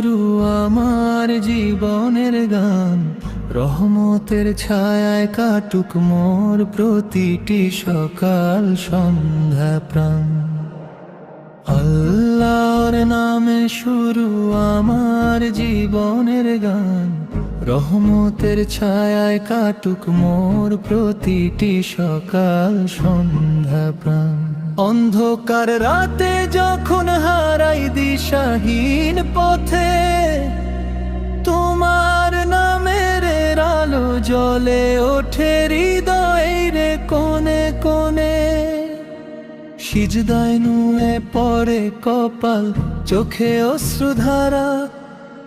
শুরু আমার জীবনের গান। রহমতের ছায়ায় কাটুক মোর প্রতিটি সকাল সন্ধ্যা প্রাণ। আল্লাহর নামে শুরু আমার জীবনের গান। রহমতের ছায়ায় কাটুক মোর প্রতিটি সকাল সন্ধ্যা প্রাণ। অন্ধকার রাতে যখন হারাই দিশাহীন পথে, তোমার নামের আলো জলে ওঠে হৃদয়ের কোনে কোনে সিজদায় নুয়ে পরে কপাল, চোখে অশ্রুধারা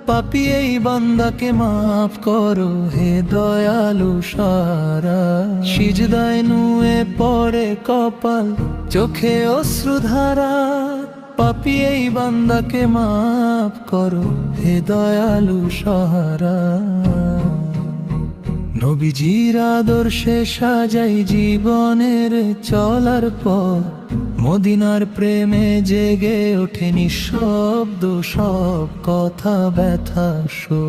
পাপি এই বান্দাকে মাফ করো হে দয়ালু সারা। সিজদায় নুয়ে পরে কপাল, চোখে অশ্রুধারা পাপি এই বান্দাকে মাফ করো হে দয়ালু সাহারা নবীজির আদর্শে সাজাই জীবনের চলার পর মদিনার প্রেমে জেগে ওঠে নিঃশব্দ সব কথা ব্যথা শো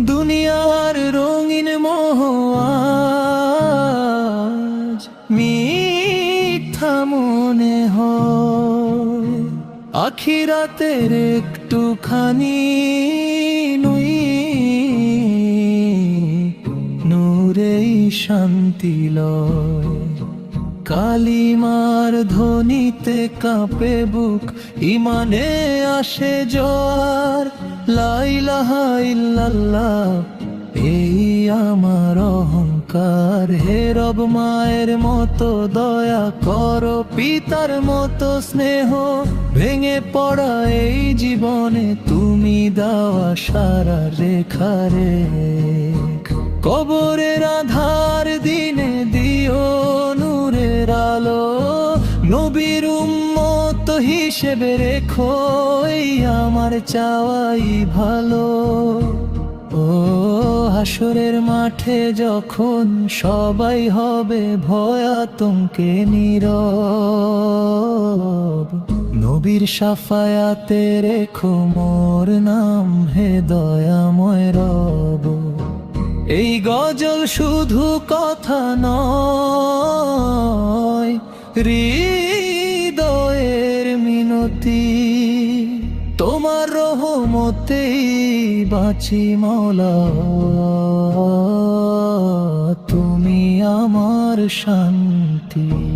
দুনিয়ার রঙিন মোহ মিথ্যা মনে হয়। আখিরাতের একটুখানি নুই, নূরেই শান্তি লয়। কালিমার ধ্বনিতে কাঁপে বুক, ইমানে আসে জ্বর। লাইলাহা ইল্লাল্লাহ, এই আমার অহংকার। হে রব, মায়ের মতো দয়া করো, পিতার মতো স্নেহ। ভেঙে পড়া এই জীবনে তুমি দেওয়া সারা রেখা রে কবরের আধার উম্মত হিসেবে রেখো আমার চাওয়াই ভালো। ও হাসরের মাঠে যখন সবাই হবে ভয় আতঙ্কে নীরব, নবীর সাফায়াতে রেখো মোর নাম হে দয়াময় রব। এই গজল শুধু কথা নয় হৃদয়ের মিনতি তোমার রহমতেই বাঁচি মৌলা। তুমি আমার শান্তি।